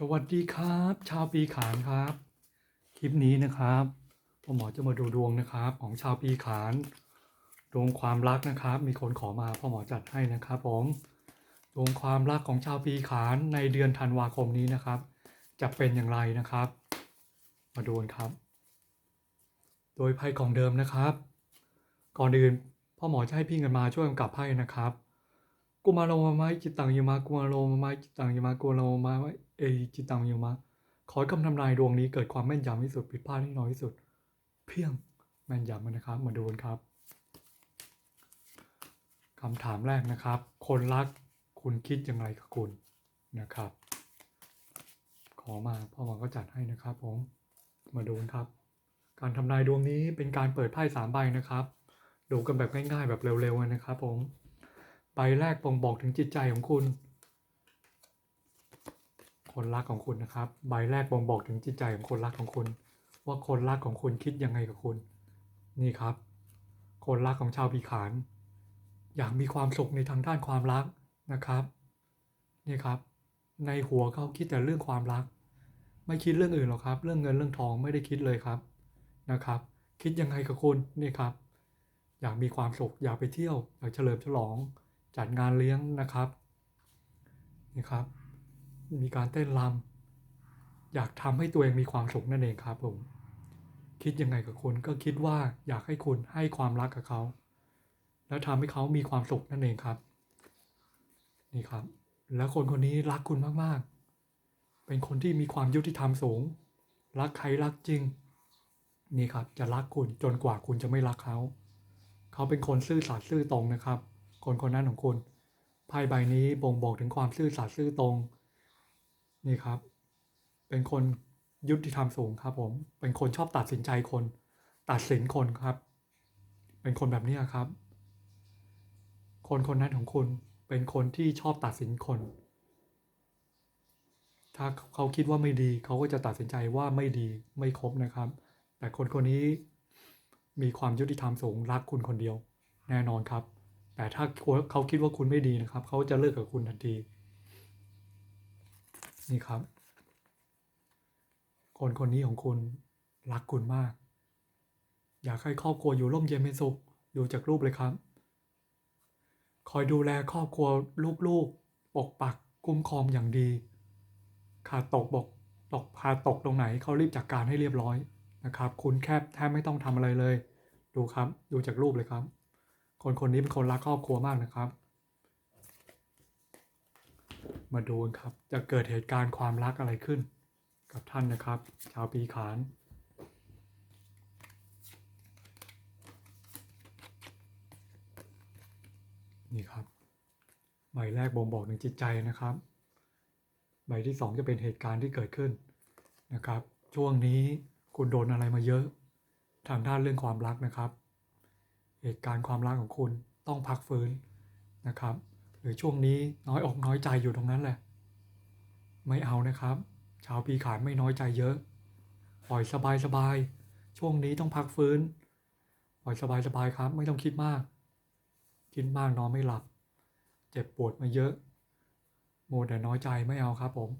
สวัสดีครับ ชาวปีขานครับ คลิปนี้นะครับพ่อหมอจะมาดูดวงนะครับ ของชาวปีขาน ดวงความรักนะครับ มีคนขอมาพ่อหมอจัดให้นะครับผมดวงความรักของชาวปีขานในเดือนธันวาคมนี้นะครับ จะเป็นอย่างไรนะครับ มาดูกันครับ โดยไพ่ของเดิมนะครับ ก่อนอื่นพ่อหมอจะให้พี่กันมาช่วยกำกับไพ่นะครับกุมารโลมาไม้จิตตังยมากุมารโลมาไม้จิตตังยมากุมารโลมาไม้ เอจิตังยมาขอให้คำทำนายดวงนี้เกิดความแม่นยำที่สุดผิดพลาดให้น้อยที่สุด เพียงแม่นยำนะครับ มาดูกันครับคำถามแรกนะครับ คนรักคุณคิดยังไงกับคุณนะครับ ขอมาพ่อหมอก็จัดให้นะครับผมมาดูกันครับ การทำนายดวงนี้เป็นการเปิดไพ่สามใบนะครับ ดูกันแบบง่ายๆแบบเร็วๆนะครับผมใบแรกบ่งบอกถึงจิตใจของคุณ คนรักของคุณนะครับ ใบแรกบ่งบอกถึงจิตใจของคนรักของคุณ ว่าคนรักของคุณคิดยังไงกับคุณ นี่ครับ คนรักของชาวปีขาน อยากมีความสุขในทางด้านความรักนะครับ นี่ครับ ในหัวเขาคิดแต่เรื่องความรัก ไม่คิดเรื่องอื่นหรอกครับ เรื่องเงินเรื่องทองไม่ได้คิดเลยครับนะครับ คิดยังไงกับคุณนี่ครับ อยากมีความสุขอยากไปเที่ยวอยากเฉลิมฉลอง จัดงานเลี้ยงนะครับนี่ครับ มีการเต้นรำอยากทำให้ตัวเองมีความสุขนั่นเองครับผมคิดยังไงกับคุณก็คิดว่าอยากให้คุณให้ความรักกับเขา แล้วทำให้เขามีความสุขนั่นเองครับ นี่ครับ แล้วคนคนนี้รักคุณมากๆ เป็นคนที่มีความยุติธรรมสูง รักใครรักจริง นี่ครับจะรักคุณจนกว่าคุณจะไม่รักเขา เขาเป็นคนซื่อสัตย์ซื่อตรงนะครับ คนคนนั้นของคุณไพ่ใบนี้บ่งบอกถึงความซื่อสัตย์ซื่อตรง นี่ครับ เป็นคนยุติธรรมสูงครับ ผม เป็นคนชอบตัดสินใจคน ตัดสินคนครับ เป็นคนแบบนี้ครับ คนคนนั้นของคุณเป็นคนที่ชอบตัดสินคน ถ้าเขาคิดว่าไม่ดีเขาก็จะตัดสินใจว่าไม่ดีไม่ครบนะครับ แต่คนคนนี้มีความยุติธรรมสูงรักคุณคนเดียว แน่นอนครับ แต่ถ้าเขาคิดว่าคุณไม่ดีนะครับ เขาจะเลิกกับคุณทันที นี่ครับ คนคนนี้ของคุณรักคุณมาก อยากให้ครอบครัวอยู่ร่มเย็นเป็นสุขดูจากรูปเลยครับ คอยดูแลครอบครัวลูกๆ ปกปักคุ้มครองอย่างดี ขาดตกบกตกพาตกตรงไหนเขารีบจัดกการให้เรียบร้อยนะครับ คุณแค่แทบไม่ต้องทำอะไรเลย ดูครับ ดูจากรูปเลยครับ คนคนนี้เป็นคนรักครอบครัวมากนะครับ มาดูกันครับ จะเกิดเหตุการณ์ความรักอะไรขึ้น กับท่านนะครับ ชาวปีขานนี่ครับ ใบแรกบ่งบอกถึงจิตใจนะครับ ใบที่สองจะเป็นเหตุการณ์ที่เกิดขึ้นนะครับ ช่วงนี้คุณโดนอะไรมาเยอะ ทางด้านเรื่องความรักนะครับ เหตุการณ์ความรักของคุณต้องพักฟื้นนะครับ รือช่วงนี้น้อยอกน้อยใจอยู่ตรงนั้นแหละ ไม่เอานะครับ ชาวปีขานไม่น้อยใจเยอะ ปล่อยสบายสบายช่วงนี้ต้องพักฟื้น ปล่อยสบายสบายครับ ไม่ต้องคิดมาก คิดมากนอนไม่หลับ เจ็บปวดมาเยอะ โมวแต่น้อยใจไม่เอาครับผม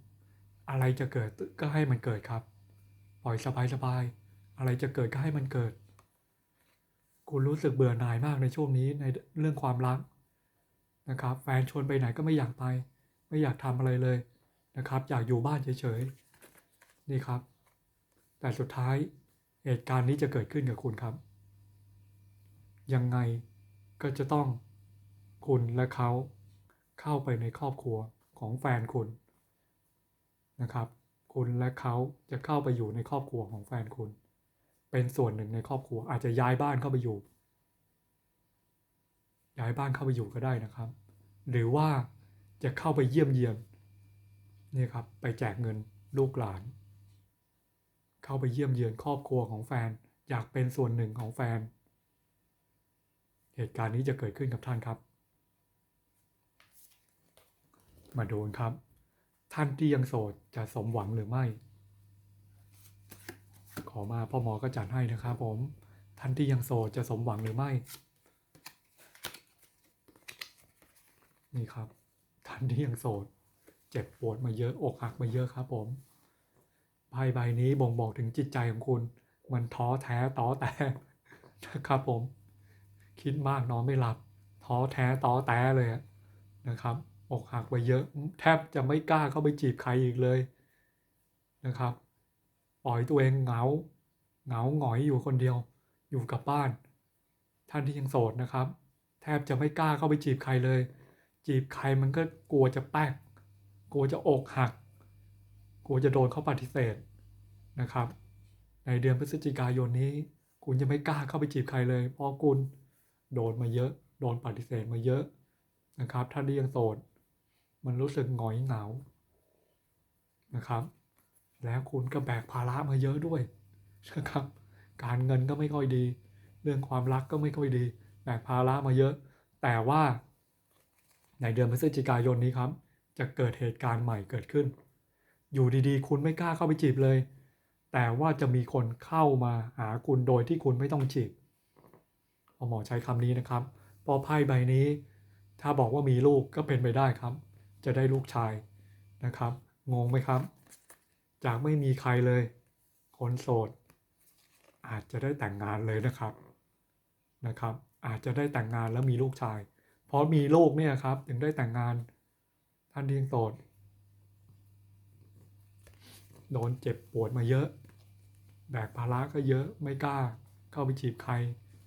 อะไรจะเกิดก็ให้มันเกิดครับ ปล่อยสบายสบายอะไรจะเกิดก็ให้มันเกิด คุณรู้สึกเบื่อหน่ายมากในช่วงนี้ในเรื่องความรัก นะครับ แฟนชวนไปไหนก็ไม่อยากไป ไม่อยากทำอะไรเลยนะครับ อยากอยู่บ้านเฉยๆ นี่ครับ แต่สุดท้ายเหตุการณ์นี้จะเกิดขึ้นกับคุณครับ ยังไงก็จะต้องคุณและเขาเข้าไปในครอบครัวของแฟนคุณนะครับ คุณและเขาจะเข้าไปอยู่ในครอบครัวของแฟนคุณ เป็นส่วนหนึ่งในครอบครัวอาจจะย้ายบ้านเข้าไปอยู่ ย้ายบ้านเข้าไปอยู่ก็ได้นะครับ หรือว่าจะเข้าไปเยี่ยมเยียนนี่ครับไปแจกเงินลูกหลาน เข้าไปเยี่ยมเยือนครอบครัวของแฟน อยากเป็นส่วนหนึ่งของแฟน เหตุการณ์นี้จะเกิดขึ้นกับท่านครับ มาดูครับ ท่านที่ยังโสดจะสมหวังหรือไม่ ขอมาพ่อหมอก็จัดให้นะครับผมท่านที่ยังโสดจะสมหวังหรือไม่ นี่ครับท่านที่ยังโสด เจ็บปวดมาเยอะอกหักมาเยอะครับผมไพ่ใบนี้บ่งบอกถึงจิตใจของคุณ มันท้อแท้ต้อแต่นะครับผม คิดมากนอนไม่หลับ ท้อแท้ต้อแต้เลยนะครับอกหักไปเยอะ แทบจะไม่กล้าเข้าไปจีบใครอีกเลยนะครับปล่อยตัวเองเหงา เหงาหงอยอยู่คนเดียว อยู่กับบ้าน ท่านที่ยังโสดนะครับ แทบจะไม่กล้าเข้าไปจีบใครเลย จีบใครมันก็กลัวจะแป๊กกลัวจะอกหัก กลัวจะโดนเขาปฏิเสธนะครับ ในเดือนพฤศจิกายนนี้ คุณจะไม่กล้าเข้าไปจีบใครเลย เพราะคุณโดนมาเยอะ โดนปฏิเสธมาเยอะนะครับท่านที่ยังโสด มันรู้สึกหงอยเหงานะครับ แล้วคุณก็แบกภาระมาเยอะด้วยนะครับ การเงินก็ไม่ค่อยดี เรื่องความรักก็ไม่ค่อยดี แบกภาระมาเยอะ แต่ว่า ในเดือนพฤศจิกายนนี้ครับ จะเกิดเหตุการณ์ใหม่เกิดขึ้น อยู่ดีๆ คุณไม่กล้าเข้าไปจีบเลย แต่ว่าจะมีคนเข้ามาหาคุณโดยที่คุณไม่ต้องจีบหมอใช้คำนี้นะครับ พอไพ่ใบนี้ ถ้าบอกว่ามีลูกก็เป็นไปได้ครับ จะได้ลูกชายนะครับ งงไหมครับ จากไม่มีใครเลย คนโสด อาจจะได้แต่งงานเลยนะครับนะครับ อาจจะได้แต่งงานแล้วมีลูกชาย เพราะมีลูกเนี่ยครับ ถึงได้แต่งงานท่านที่ยังโสดโดนเจ็บปวดมาเยอะ แบกภาระก็เยอะไม่กล้า เข้าไปจีบใคร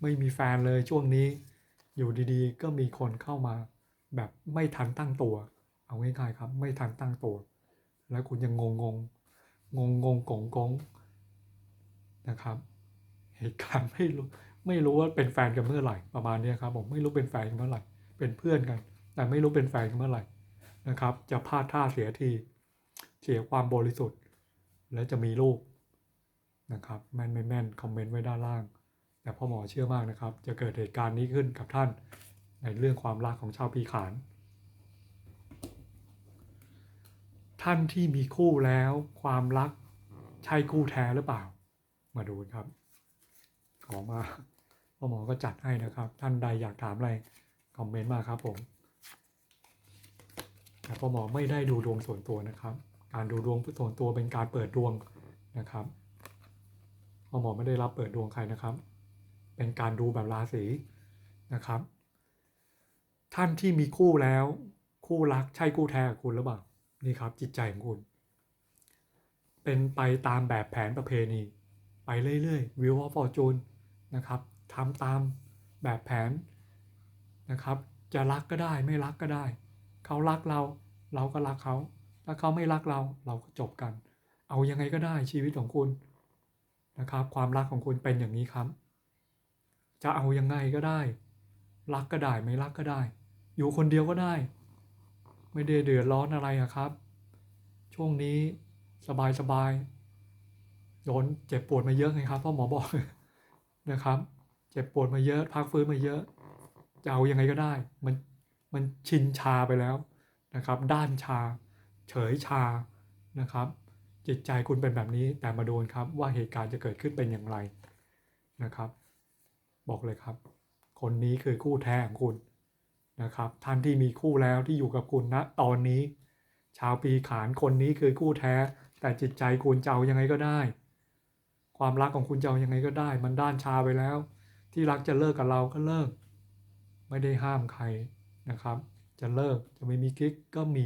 ไม่มีแฟนเลยช่วงนี้ อยู่ดีๆ ก็มีคนเข้ามา แบบไม่ทันตั้งตัว เอาง่ายๆครับ ไม่ทันตั้งตัว แล้วคุณยังงงงงงงงกงกงนะครับ เหตุการณ์ไม่รู้ไม่รู้ว่าเป็นแฟนกันเมื่อไหร่ประมาณนี้ครับผมไม่รู้เป็นแฟนกันเมื่อไหร่ เป็นเพื่อนกัน แต่ไม่รู้เป็นแฟนกันเมื่อไหร่นะครับ จะพลาดท่าเสียที เสียความบริสุทธิ์ และจะมีลูกนะครับแม่นไม่แม่นคอมเมนต์ไว้ด้านล่าง แต่พ่อหมอเชื่อมากนะครับ จะเกิดเหตุการณ์นี้ขึ้นกับท่านในเรื่องความรักของชาวปีขาน ท่านที่มีคู่แล้วความรักใช่คู่แท้หรือเปล่า มาดูครับ ขอมาพ่อหมอก็จัดให้นะครับ ท่านใดอยากถามอะไร คอมเมนต์มาครับผมแต่พอหมอไม่ได้ดูดวงส่วนตัวนะครับ การดูดวงส่วนตัวเป็นการเปิดดวงนะครับพอหมอไม่ได้รับเปิดดวงใครนะครับ เป็นการดูแบบราศีนะครับ ท่านที่มีคู่แล้ว คู่รักใช่คู่แท้กับคุณหรือเปล่านี่ครับ จิตใจของคุณ เป็นไปตามแบบแผนประเพณี ไปเรื่อยๆ Wheel of Fortune นะครับทำตามแบบแผน นะครับ จะรักก็ได้ไม่รักก็ได้ เขารักเราเราก็รักเขา ถ้าเขาไม่รักเราเราก็จบกัน เอายังไงก็ได้ชีวิตของคุณนะครับ ความรักของคุณเป็นอย่างนี้ครับ จะเอายังไงก็ได้ รักก็ได้ไม่รักก็ได้ อยู่คนเดียวก็ได้ ไม่ได้เดือดร้อนอะไรอะครับ ช่วงนี้สบายสบายโดนเจ็บปวดมาเยอะไงครับพ่อหมอบอกนะครับ เจ็บปวดมาเยอะพักฟื้นมาเยอะ จะเอายังไงก็ได้ มันมันชินชาไปแล้วนะครับ ด้านชา เฉยชานะครับ จิตใจคุณเป็นแบบนี้แต่มาโดนครับว่าเหตุการณ์จะเกิดขึ้นเป็นอย่างไรนะครับ บอกเลยครับ คนนี้คือคู่แท้ของคุณนะครับ ท่านที่มีคู่แล้วที่อยู่กับคุณณตอนนี้ ชาวปีขานคนนี้คือคู่แท้ แต่จิตใจคุณจะเอายังไงก็ได้ ความรักของคุณจะเอายังไงก็ได้ มันด้านชาไปแล้ว ที่รักจะเลิกกับเราก็เลิก ไม่ได้ห้ามใครนะครับ จะเลิกจะไม่มีกิ๊กก็มี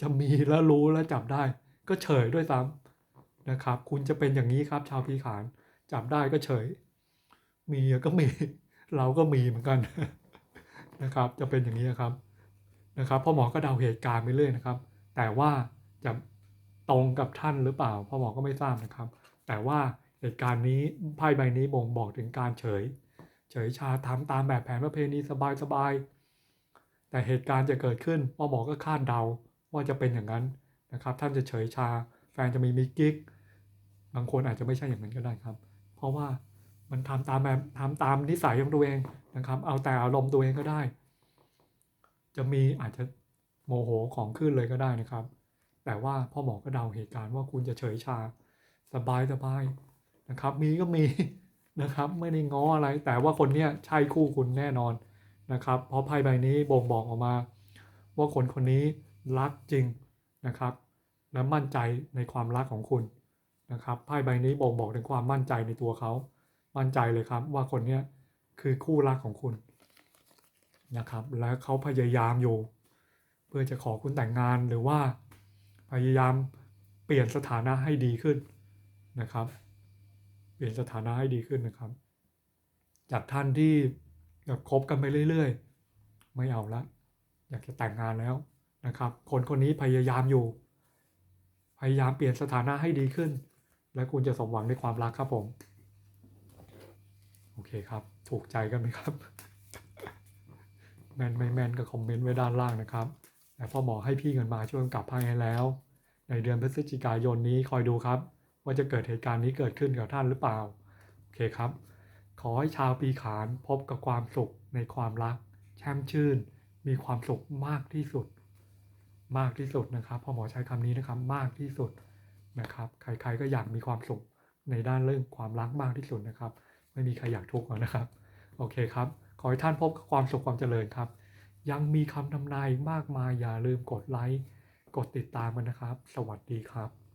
จะมีแล้วรู้แล้วจับได้ ก็เฉยด้วยซ้ำนะครับ คุณจะเป็นอย่างนี้ครับ ชาวปีขานจับได้ก็เฉย มีก็มี เราก็มีเหมือนกันนะครับ จะเป็นอย่างนี้ครับนะครับพ่อหมอก็เดาเหตุการณ์ไปเรื่อยนะครับ แต่ว่าจะตรงกับท่านหรือเปล่าพ่อหมอก็ไม่ทราบนะครับ แต่ว่าเหตุการณ์นี้ไพ่ใบนี้บ่งบอกถึงการเฉย เฉยชาทำตามแบบแผนประเพณีสบายๆ แต่เหตุการณ์จะเกิดขึ้นพ่อหมอก็คาดเดาว่าจะเป็นอย่างนั้นนะครับ ท่านจะเฉยชา แฟนจะมีมิกกิ๊กบางคนอาจจะไม่ใช่อย่างนั้นก็ได้ครับ เพราะว่ามันทำตามแบบทำตามนิสัยของตัวเองนะครับ เอาแต่อารมณ์ตัวเองก็ได้ จะมีอาจจะโมโหของขึ้นเลยก็ได้นะครับ แต่ว่าพ่อหมอก็เดาเหตุการณ์ว่าคุณจะเฉยชา สบายสบายนะครับ มีก็มี นะครับ ไม่ได้ง้ออะไร แต่ว่าคนเนี้ยใช่คู่คุณแน่นอนนะครับ เพราะไพ่ใบนี้บ่งบอกออกมา ว่าคนคนนี้รักจริงนะครับ และมั่นใจในความรักของคุณนะครับไพ่ใบนี้บ่งบอกถึงความมั่นใจในตัวเขา มั่นใจเลยครับว่าคนเนี้ยคือคู่รักของคุณนะครับ และเขาพยายามอยู่ เพื่อจะขอคุณแต่งงานหรือว่า พยายามเปลี่ยนสถานะให้ดีขึ้นนะครับ เปลี่ยนสถานะให้ดีขึ้นนะครับ จากท่านที่แบบคบกันไปเรื่อย ๆ ไม่เอาละ อยากจะแต่งงานแล้วนะครับ คนคนนี้พยายามอยู่ พยายามเปลี่ยนสถานะให้ดีขึ้น และคุณจะสมหวังในความรักครับผม โอเคครับ ถูกใจกันไหมครับ แมนไม่แมนก็คอมเมนต์ไว้ด้านล่างนะครับแต่พ่อหมอให้พี่เงินมาช่วยกำกับให้ให้แล้ว ในเดือนพฤศจิกายนนี้คอยดูครับ ว่าจะเกิดเหตุการณ์นี้เกิดขึ้นกับท่านหรือเปล่า โอเคครับ ขอให้ชาวปีขานพบกับความสุขในความรัก แช่มชื่น มีความสุขมากที่สุด มากที่สุดนะครับพ่อหมอใช้คำนี้นะครับมากที่สุดนะครับ ใครๆก็อยากมีความสุขในด้านเรื่องความรักมากที่สุดนะครับ ไม่มีใครอยากทุกข์นะครับ โอเคครับ ขอให้ท่านพบกับความสุขความเจริญครับ ยังมีคำทำนายมากมายอย่าลืมกดไลค์ กดติดตามกันนะครับ สวัสดีครับ